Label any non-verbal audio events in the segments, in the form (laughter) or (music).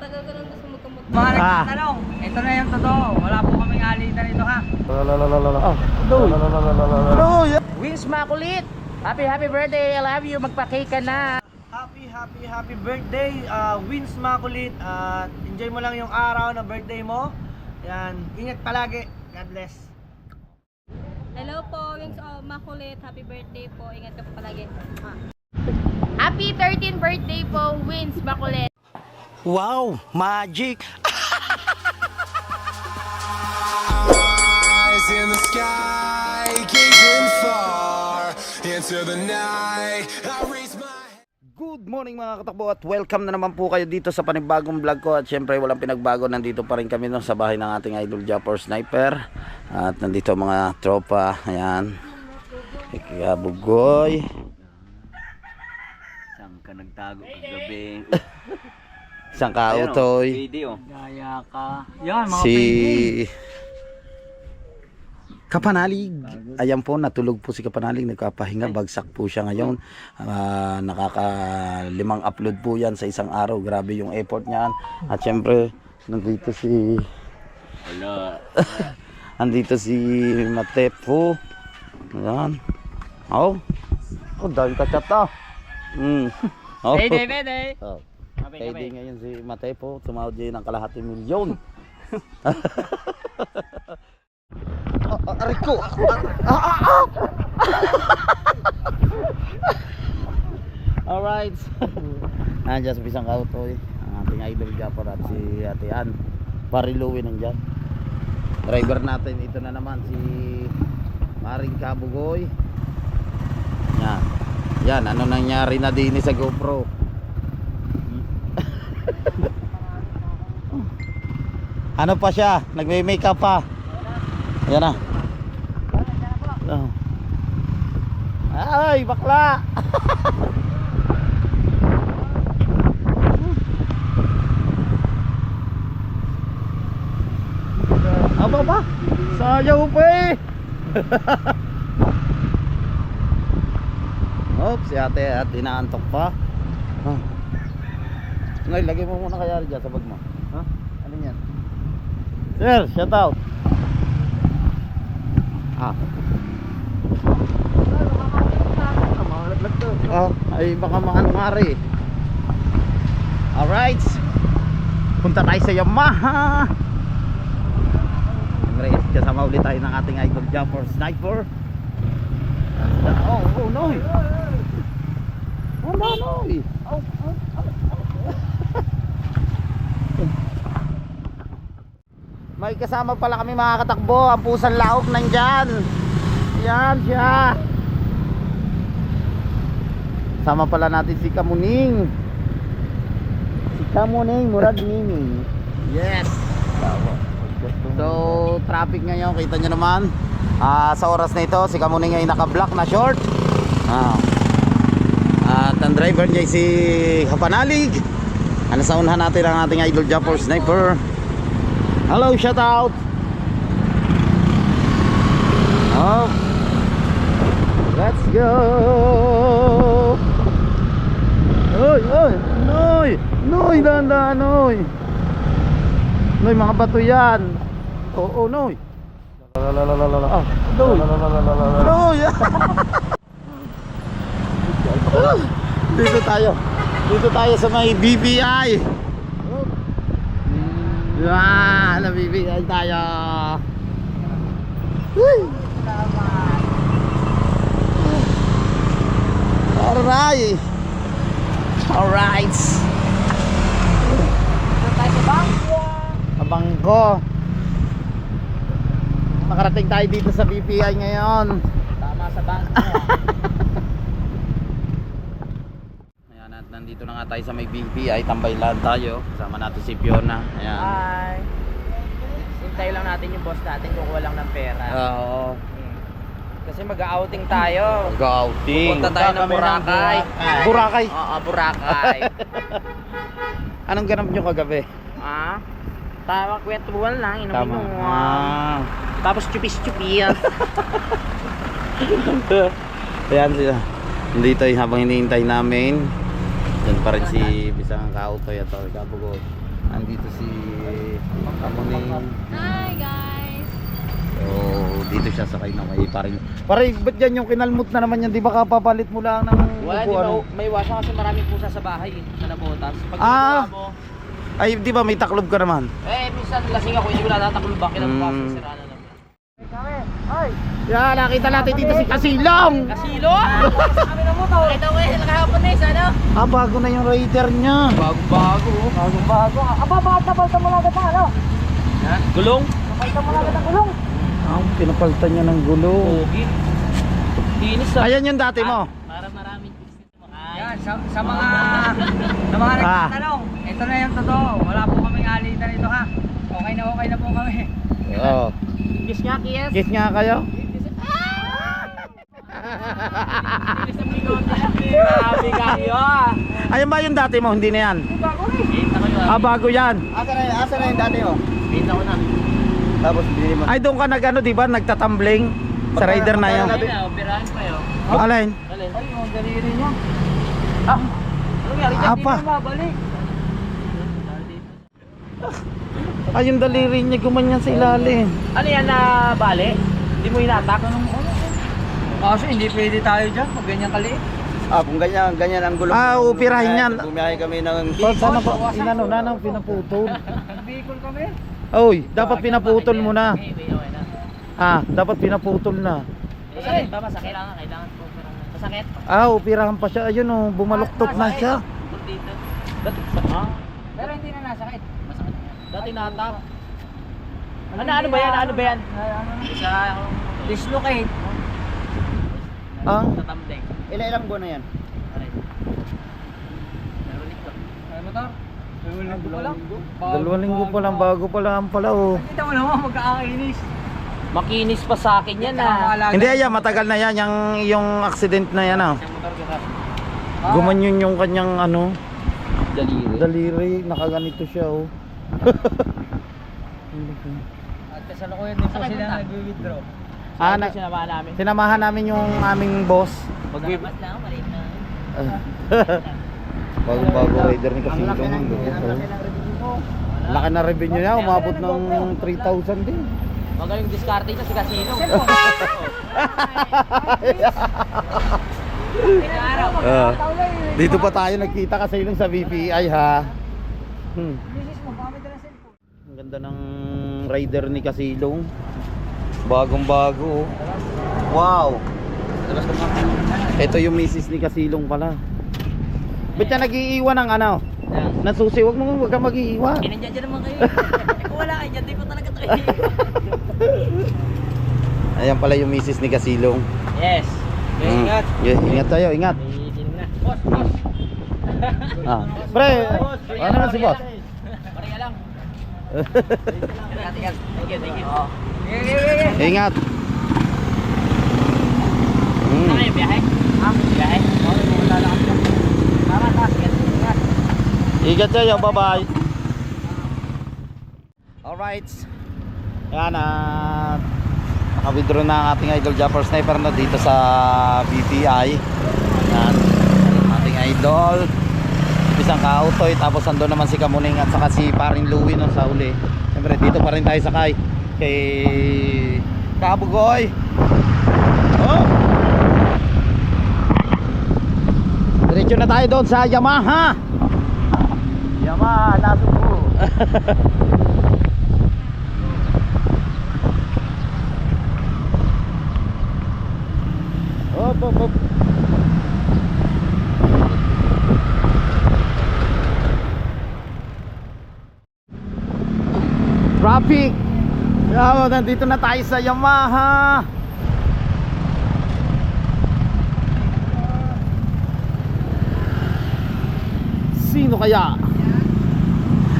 Matagal ko nang gusto magkamot. Mga Ah. nagtatanong, ito na yung totoo. Wala po kaming alitan ito ha. Wins makulit. Happy happy birthday. I love you. Magpa-cake ka na. Happy, happy, happy birthday, uh, Wins Makulit. At enjoy mo lang yung araw na birthday mo. Yan, ingat palagi. God bless. Hello po, Wings of Makulit. Happy birthday po. Ingat ka po palagi. Ah. Happy 13th birthday po, Wins Bakulet. Wow, magic. eyes in the sky, gazing far into the night. I raise my Good morning mga katakbo at welcome na naman po kayo dito sa panibagong vlog ko at syempre walang pinagbago nandito pa rin kami no, sa bahay ng ating idol Japper Sniper at nandito ang mga tropa ayan Ikabugoy Saan ka nagtago kagabi? (laughs) Isang kautoy Video. Gaya ka. Yan, mga si. Kapanalig. Ayan po, natulog po si Kapanalig. Nagkapahinga. Bagsak po siya ngayon. Ah, nakaka limang upload po yan sa isang araw. Grabe yung effort niyan. At syempre, nandito si Wala. (laughs) Andito si Matepo. Ayan. Oh. Oh, dahil kachat ah. Mm. (laughs) Oh. Pwede, pwede. Oh. Pwede kape. ngayon si Matepo. Tumawad din ng kalahati milyon. Ah, (laughs) ah, aray ko. Ah, ah, ah. (laughs) Alright. (laughs) Nandiyan sa pisang kautoy. Ang ating idol Japor at si Ate Ann. Bariluwi nandyan. Driver natin ito na naman si Maring Kabugoy. Yan. Yan, ano nangyari na din sa GoPro? Ano pa siya? Nagme-makeup pa. Yan na. Oh. Ay, bakla. (laughs) Aba ba? Sayaw pa (laughs) eh. Oops, si ate at inaantok pa. Ah. Ngay, lagay mo muna kaya dyan sa bag mo. Ha? Ano yan? Sir, shout out. Ah. Oh, ay baka maano-mari. Alright. Punta tayo sa Yamaha. Siyempre, kasama ulit tayo ng ating idol jumper sniper. Oh, oh, no. Oh, no, no. Oh, oh, May kasama pala kami mga katakbo. Ang pusang laok nandyan. Yan siya. Sama pala natin si Kamuning. Si Kamuning Murag Mimi Yes. So traffic ngayon Kita nyo naman. Ah, Sa oras na ito Si Kamuning ay naka black na short. Ah. At ang driver niya si Hapanalig Ano sa unahan natin ang ating idol Japper Sniper Hello, shout out. Oh. Let's go. Oy, oy, noy. Noy, dandan, noy. Noy, mga bato yan. Oo, oh, noy. Ah, noy. Noy. (laughs) Dito tayo. Dito tayo sa may BBI. Wow, nabibigay tayo. Uy. Alright. Alright. Sa bangko. Nakarating tayo dito sa BPI ngayon. Tama sa bangko. (laughs) Ayan, at nandito na nga tayo sa may BPI. Tambay lang tayo. Kasama natin si Fiona. Ayan. Hi. Hintay lang natin yung boss natin kukuha lang ng pera. Oo. Kasi mag-outing tayo. Gouting. Pupunta tayo ng Boracay. Boracay. Oo, Boracay. (laughs) Anong ganap nyo kagabi? ah? Tawa kwentuhan lang, inom-inom. Ah. Tapos chupis-chupis. (laughs) Ayan sila. Ay habang hinihintay namin. Diyan pa rin si Bisang Kautoy at Kabugo. Andito si Kamuning. Hi guys! So, dito siya sakay na may paring. Pare, ba't yan yung kinalmot na naman yan? Di ba kapapalit mo lang ng Wala, di ba? May wasya kasi maraming pusa sa bahay eh, sa nabotas. Pag Ah. mo, Ay, di ba may taklob ka naman? eh, minsan lasing ako, hindi ko natataklo ba, kinabukas Mm. sira na naman. Yeah, nakita natin dito si Kasilong. Kasilo! Kami na mo to! Ito ko yung nakahapon na ano? Ah, bago na yung rider niya. Bago-bago. Bago-bago. Aba, bakit napalta mo lang agad ano? Gulong? Ah, pinapalitan niya ng gulo. Pogi. Linis ah. Ayan yung dati mo. Para maraming business makain. Yan, sa, sa mga sa mga Ah. nagtatanong, ito na yung totoo. Wala po kaming alitan nito ha. Okay na okay na po kami. Oo. Kiss nga, kiss. Kiss nga kayo. Ayan ba yung dati mo? Hindi na yan. Ah, bago yan. Asa na, asa na yung dati mo? Kita ko na. Tapos binili mo. Ay, doon ka nag ano, di ba? Nagtatumbling sa rider na yan. Ayun operahan pa yun. Alin? Alin? Ay, yung daliri niya. Ah! Ano? Apa? Ay, yung daliri niya gumanyan sa ilalim. Ano yan na bale? Hindi mo hinatak? Kaso hindi pwede tayo dyan pag ganyan kaliit. Ah, kung ganyan, ganyan ang gulong. Ah, upirahin yan. Bumiyahe kami ng Oh, sana pa, inano na nang pinaputol. (laughs) Bicol kami. Oy, dapat pinaputol mo na. Na. Ah, dapat pinaputol na. Masakit ba? Masakit? Kailangan, kailangan po. Masakit? Ah, upirahan pa siya. Ayun oh, bumaluktot na siya. Dito. Dati, ah, Pero hindi na nasakit. masakit. Dati natap. Ano, ano ba yan? Ano ba yan? Isa akong Dislocate. Ah, sa. Ilan ilang buwan na yan? Aray. Ano motor? Dalawang linggo pa lang. dalawang linggo pa lang, bago pa lang pala oh. Kita mo naman magkakainis. Makinis pa sa akin yan ah. Hindi ayan, matagal na yan, yung, yung accident na yan ah. Kita. Gumanyan yung kanyang ano, Daliri. daliri, nakaganito siya oh. (laughs) At kasalukuyan din po Sakit sila nag-withdraw. Ah, Ah, na- sinama namin. Sinamahan namin yung aming boss. Magbibas lang, maliit na. (laughs) Bago-bago rider ni Kasilong. Laki na revenue niya, umabot ng 3,000 din. Magaling diskarte niya si Casino. Ah, (laughs) (laughs) dito pa tayo nagkita kasi nung sa BPI ha. Hmm. Ang ganda ng rider ni Kasilong. Bagong bago. oh. Wow. Ito yung misis ni Kasilong pala. Ba't ka nag-iiwan ng ano? Ng susi? Huwag mo huwag kang mag-iiwan. Kinandyan dyan naman kayo. Eh, (laughs) kung wala kayo dyan, di ko talaga tayo. Ayan pala yung misis ni Kasilong. yes. Okay, Hmm. ingat. Yeah, ingat tayo, ingat. May na. Boss, boss. Ah. Pre, ano naman si boss? Ingat, ingat. Thank you, thank you. Ingat. Hmm. Ingat, kayo, bye-bye. Alright. Yan at naka-withdraw na ang ating idol Japper Sniper na dito sa BPI. Yan. Ating idol. Isang kautoy tapos ando naman si Kamuning at saka si Paring Louie no sa uli. Siyempre dito pa rin tayo sakay kay Kabugoy. Oh! Diretso na tayo doon sa Yamaha. Yamaha, nasubo. (laughs) Yaw, nandito na tayo sa Yamaha. Sino kaya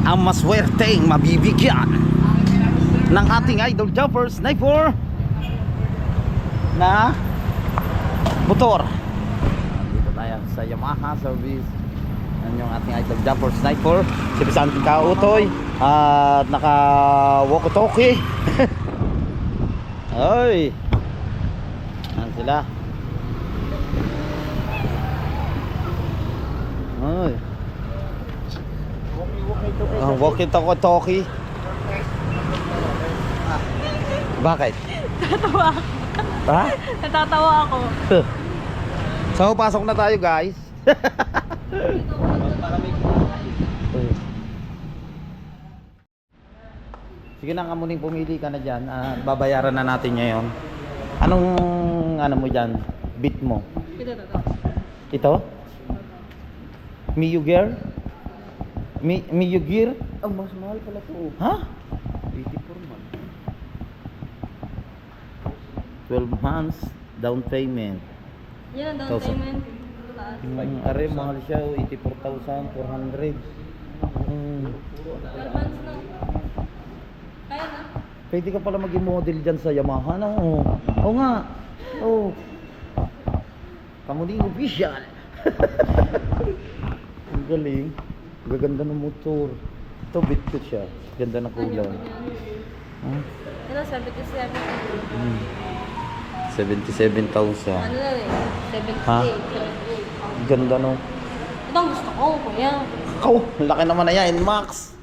ang maswerteng mabibigyan ng ating idol jumper sniper na motor? Dito tayo sa Yamaha service. Yan yung ating idol jumper sniper. Si Bisante Kautoy at naka walkie talkie ay (laughs) yan sila ay Oh, walkie talkie talkie. Bakit? Natatawa ako. Ha? Natatawa ako. (laughs) So, pasok na tayo, guys. (laughs) Sige na, kamuning pumili ka na dyan. Ah, babayaran na natin ngayon. Anong, ano mo dyan? Bit mo? Ito, ito, ito. Miyu Gear? Mi, Miyu Gear? Ang mas mahal pala to. Ha? 84 man. 12 months down payment. Yan ang down Thousand. payment. Taas. Mm, are, mahal siya. oh, 84,400. Mm. 12 months na. Pwede ka pala maging model dyan sa Yamaha na. Oo Oo nga. Oo. Kamuning official. (laughs) Ang galing. Gaganda ng motor. Ito, bit ko siya. Ganda na kulay. Hmm? Ito, 77. Hmm. 77,000. Ano na rin? 78. Ha? 78. Ganda no. Ito ang gusto ko, kuya. Ako, laki naman na yan, Max.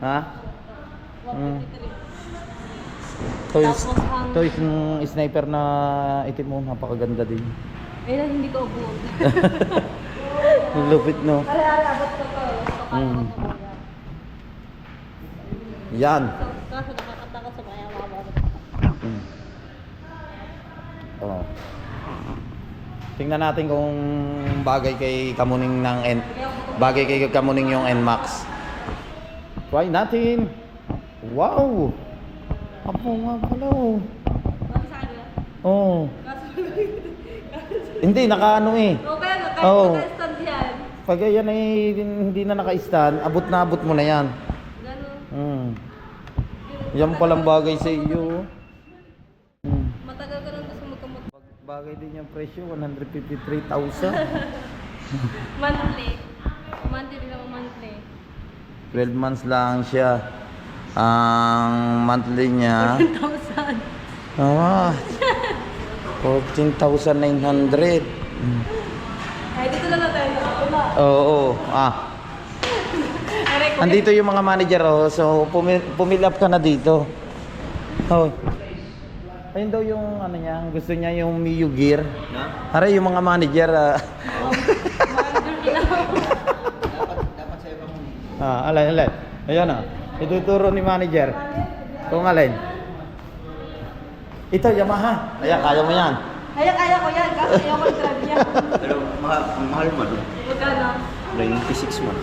ha? Hmm. Toys, Tapos ang- toys ng sniper na itim mo, napakaganda din. Ayun, hindi ko. Ang (laughs) Lupit no. Kaya abot ko to. Mm. Yan. Kaso nakakatakot sa kaya mababot. Mm. Oh. Tingnan natin kung bagay kay Kamuning ng N bagay kay Kamuning yung NMAX. Try natin. Wow. Apo nga pala oh. Sa akin? Oh. Kaso Hindi nakaano eh. Okay, kahit Oo. naka-stand yan. Pag yan ay hindi na naka-stand, abot na abot mo na yan. Ganun. Hmm. Yan palang bagay sa iyo. Hmm. Matagal ka nang gusto magkamot. Bagay din yung presyo, 153,000. (laughs) Monthly. Monthly din ako monthly. 12 months lang siya. Ang monthly niya, 1,000. ah, 14,900. Ay, dito lang na tayo. Wala. Oo, ah. Andito yung mga manager, oh. So, pumi- pumil up ka na dito. Oh. Ayun daw yung ano niya, gusto niya yung Miyu Gear. Na? Aray, yung mga manager, ah. ah, alay, alay. Ayan ah. Ituturo ni manager. Kung alin. Ito, Yamaha. Ayan, kaya mo yan. Kaya, kaya ko yan. Kaso ayoko i-drive yan. (laughs) Pero mahal, mahal man. Magkano? 96 man.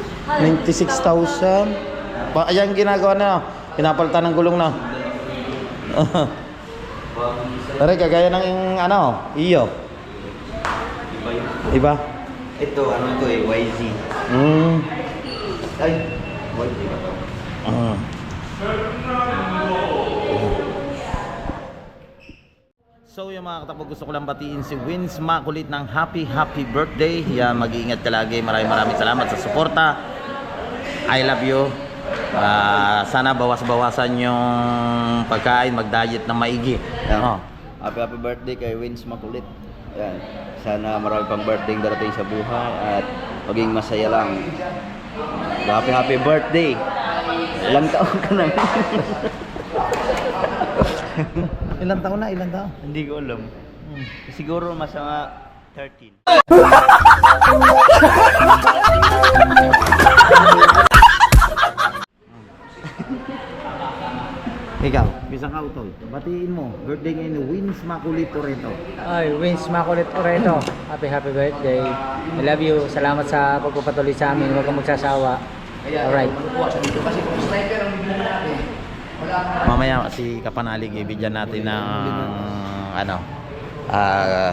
96,000. Pa, ayan ginagawa na. Pinapalitan ng gulong na. (laughs) Pare, kagaya ng ano, iyo. Iba yun. Iba? Ito, ano to eh, YZ. Mm. Ay, YZ ba to? Ah. So yung mga katapog gusto ko lang batiin si Wins Makulit ng happy happy birthday. Yan mag-iingat ka lagi. Maraming maraming salamat sa suporta. I love you. Ah, sana bawas-bawasan yung pagkain, mag-diet na maigi. Yan. Oh. Happy happy birthday kay Wins Makulit. Yan. Sana marami pang birthday darating sa buhay at maging masaya lang. Happy happy birthday. Ilang taon ka na? (laughs) Ilan taon na? Ilan taon? Hindi ko alam. Siguro mas mga 13. (laughs) Ikaw, bisang ka utol. Batiin mo. Birthday ngayon ni Wins Makulit Toreto. Ay, Wins Makulit Oreto. Happy happy birthday. I love you. Salamat sa pagpapatuloy sa amin. Huwag kang magsasawa. Alright. Mamaya si Kapanalig ibigyan natin ng ano ah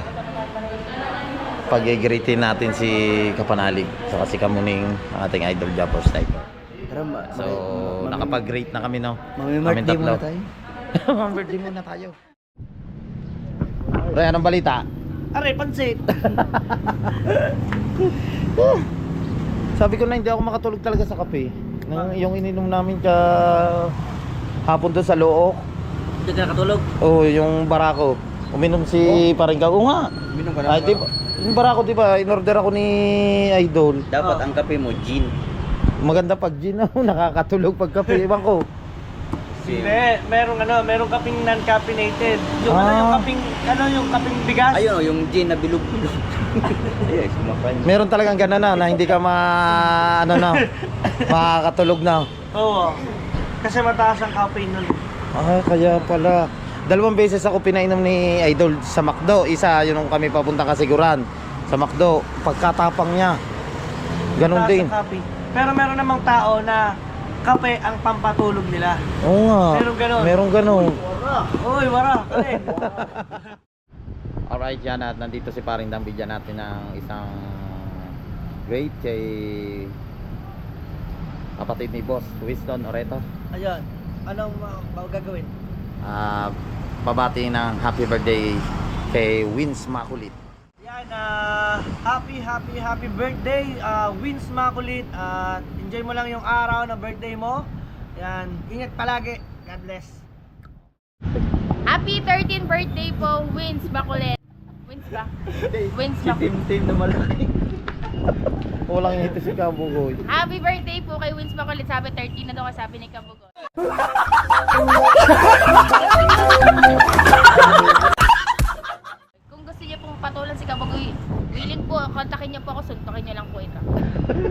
pag-greetin natin si Kapanalig saka si Kamuning ang ating idol Japper Sniper. Tara, ma- So ma- nakapag-greet na kami no. Mami Kaming birthday tatlo. muna tayo. (laughs) Mami birthday muna tayo. Pre, anong balita? Aray, pansit! (laughs) Sabi ko na hindi ako makatulog talaga sa kape. Nang, yung ininom namin ka hapon doon sa Look. Hindi ka nakatulog? Oh, yung barako. Uminom si Paringgaw. Oo nga. Minum ka na Ay, ba? di ba? Yung barako, di ba? In-order ako ni Idol. Dapat ang kape mo, gin. Maganda pag gin, oh, (laughs) nakakatulog pag kape. Ewan ko. Hindi, merong ano, merong kaping non-caffeinated. Yung ano Ah. yung kaping, ano yung kaping bigas? Ayun oh, yung gin na bilog-bilog. Yes, kumakain. Meron talagang gana na, na hindi ka ma... ano na, makakatulog na. Oo. Kasi mataas ang caffeine nun. Ah, kaya pala. Dalawang beses ako pinainom ni Idol sa McDo. Isa, yun nung kami papunta kasiguran. Sa McDo, pagkatapang niya. Ganon Mataas din. ang caffeine. Pero meron namang tao na kape ang pampatulog nila. Oo nga. Meron ganon. Meron ganon. Uy, wara. Kali. (laughs) Alright, yan at nandito si Paring Dang bigyan natin ng isang great kay kapatid ni Boss Winston Oreto. Ayun. Anong uh, gagawin? Ah, babati ng happy birthday kay Wins Makulit. Yan, ah, happy, happy, happy birthday, uh, Wins Makulit. At enjoy mo lang yung araw ng birthday mo. Yan, ingat palagi. God bless. Happy 13th birthday po, Wins Bakulet. Wins ba? Wins Bakulet. Tim-tim na malaki. Walang ito si Kabugoy. Happy birthday po kay Wins Bakulet. Sabi 13 na daw sabi ni Kabugo. Kung gusto niyo pong patulan si Kabugo, willing po, kontakin niyo po ako, suntukin niyo lang po ito.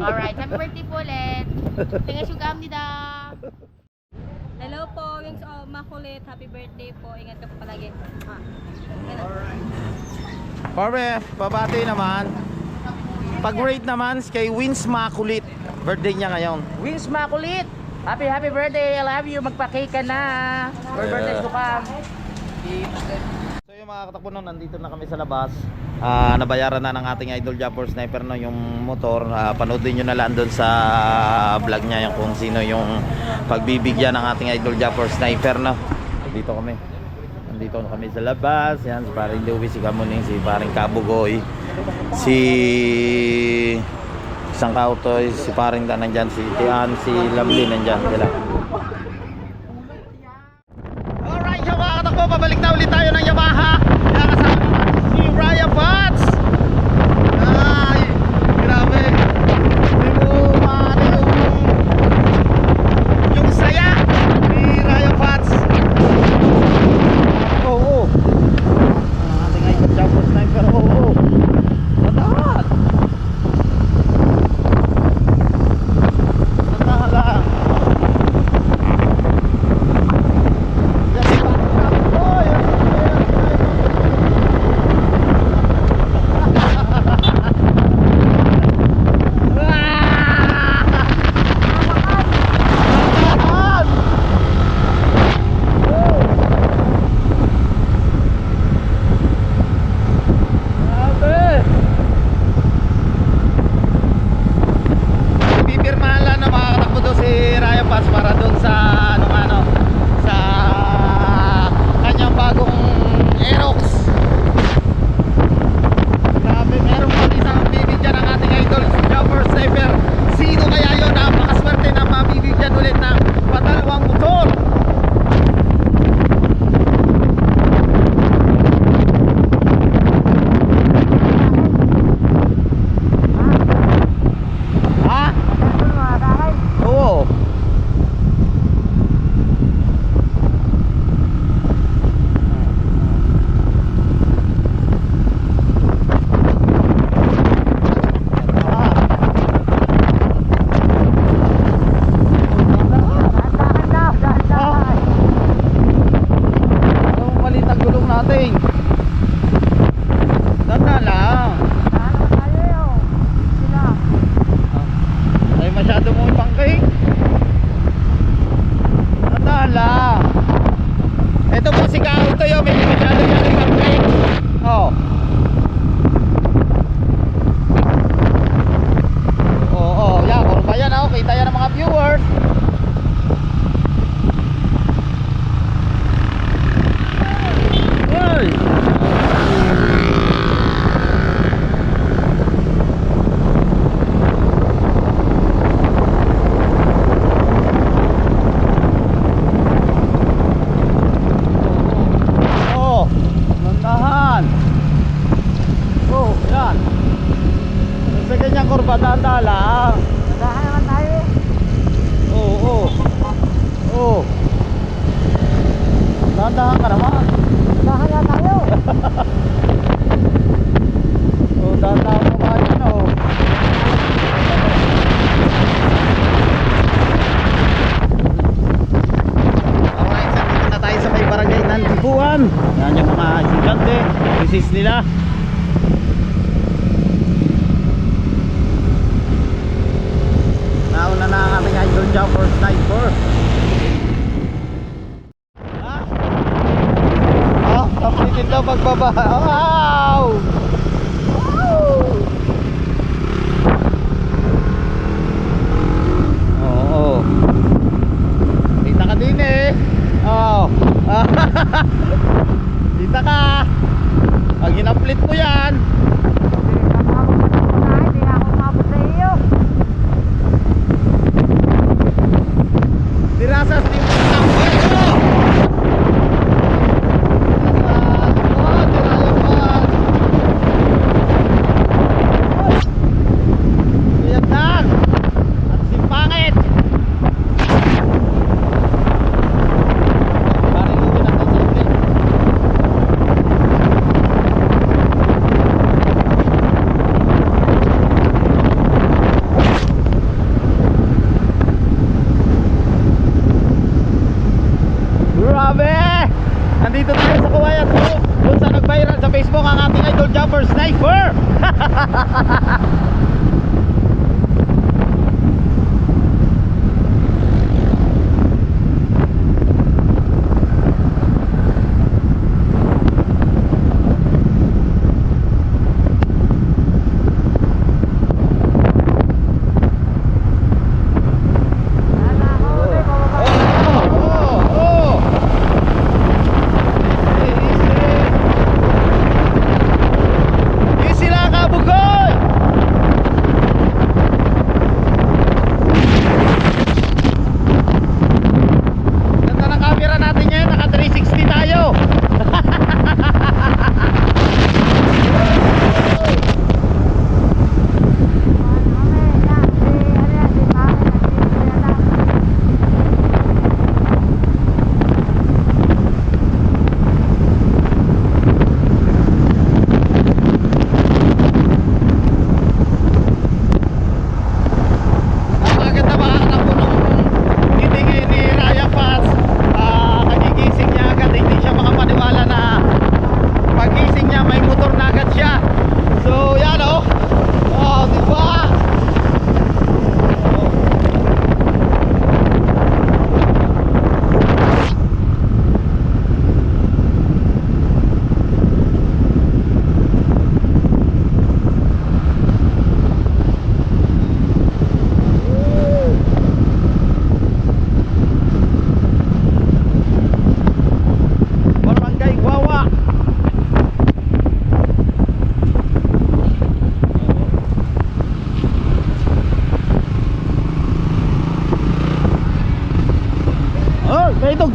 Alright, happy birthday po ulit. Siya kamnida. Hello po, Makulit. Happy birthday po. Ingat ka po palagi. Ah. Ganun. Pare, babati naman. Pag-rate naman kay Wins Makulit. Birthday niya ngayon. Wins Makulit! Happy happy birthday! I love you! Magpa-cake ka na! For birthday to come! So yung mga katakbo nun, nandito na kami sa labas. Ah, nabayaran na ng ating idol Japper Sniper no yung motor. Ah, panoodin nyo na lang doon sa vlog niya yung kung sino yung pagbibigyan ng ating idol Japper Sniper no. Dito kami. Nandito na kami sa labas. Yan, si paring Louie, si Kamuning, si paring Kabugoy, si isang kautoy, si paring Dan nandyan, si Tian, si Lamlin nandyan. Sila. Magbaba. Wow!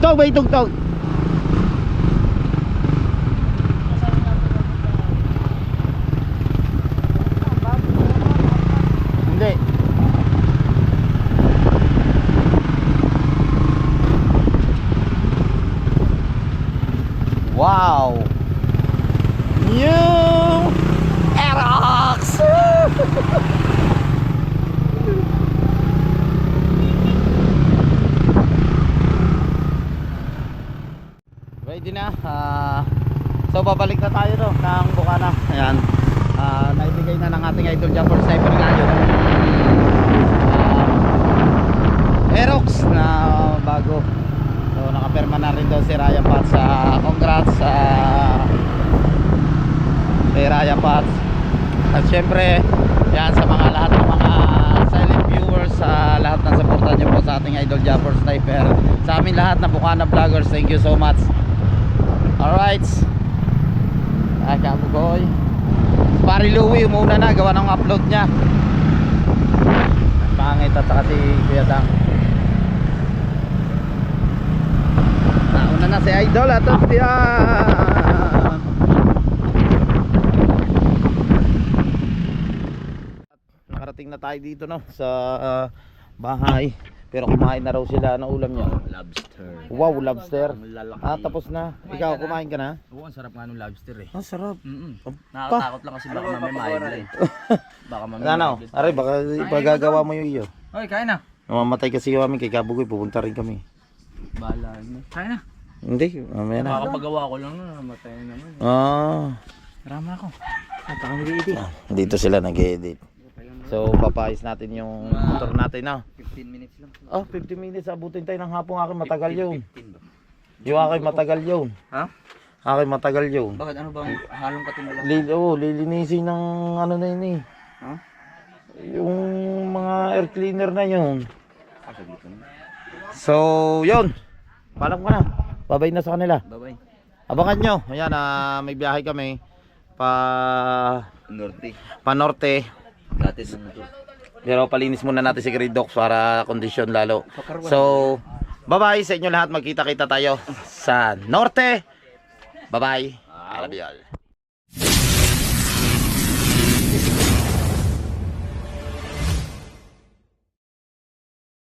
Tugtog, may tugtog. Hindi. Wow! New Aerox! (laughs) Ready na. ah, so babalik na tayo no, ng Bukana. Ayan. Ah, naibigay na ng ating idol jumper sniper nga yun. Ah, Aerox na bago. So nakapirma na rin daw si Ryan Pats sa congrats sa kay Ryan Pats. At syempre, yan sa mga lahat ng mga silent viewers sa lahat ng supportan nyo po sa ating idol Jumper Sniper. Sa amin lahat na Bukana Vloggers, thank you so much. Alright. Ay, kabugoy. Pari Louie, umuna na, gawa ng upload niya. Pangit at saka si Kuya Dang. Nauna na si Idol at yan. Nakarating na tayo dito no sa ah, bahay. Pero kumain na raw sila ng ulam niya. Lobster. Wow, lobster. Lalaki. Ah, tapos na. Ikaw kumain ka na? Oo, ang sarap nga ng lobster eh. Ah, sarap. Mm Nakakatakot lang kasi baka mamaya maibla eh. Baka mamaya Ano? maibla. Aray, baka ipagagawa mo yung iyo. Oy, kain na. Mamamatay kasi kami kay Kabugoy, pupunta rin kami. Bahala na. Kain na. Hindi, mamaya na. Makakapagawa ko lang na, namatay na naman. Ah, Marama ako. At ako nag-edit. Dito sila nag-edit. So, papayos natin yung motor natin na. 15 minutes lang. Oh, 15 minutes. Abutin tayo ng hapong akin matagal yun. Yung akin matagal yun. Ha? Akin matagal yun. Bakit ano bang halong katinulang? Lil, oh, lilinisin ng ano na yun eh. Ha? Yung mga air cleaner na yun. Ah. So, yun. Palam ko na. Babay na sa kanila. Bye-bye. Abangan nyo. Ayan, ah, may biyahe kami. Pa... Norte. Pa norte. Dati ng motor. Pero palinis muna natin si Grade Docs para kondisyon lalo. So, bye-bye sa inyo lahat. Magkita-kita tayo sa norte. Bye-bye. I love you all.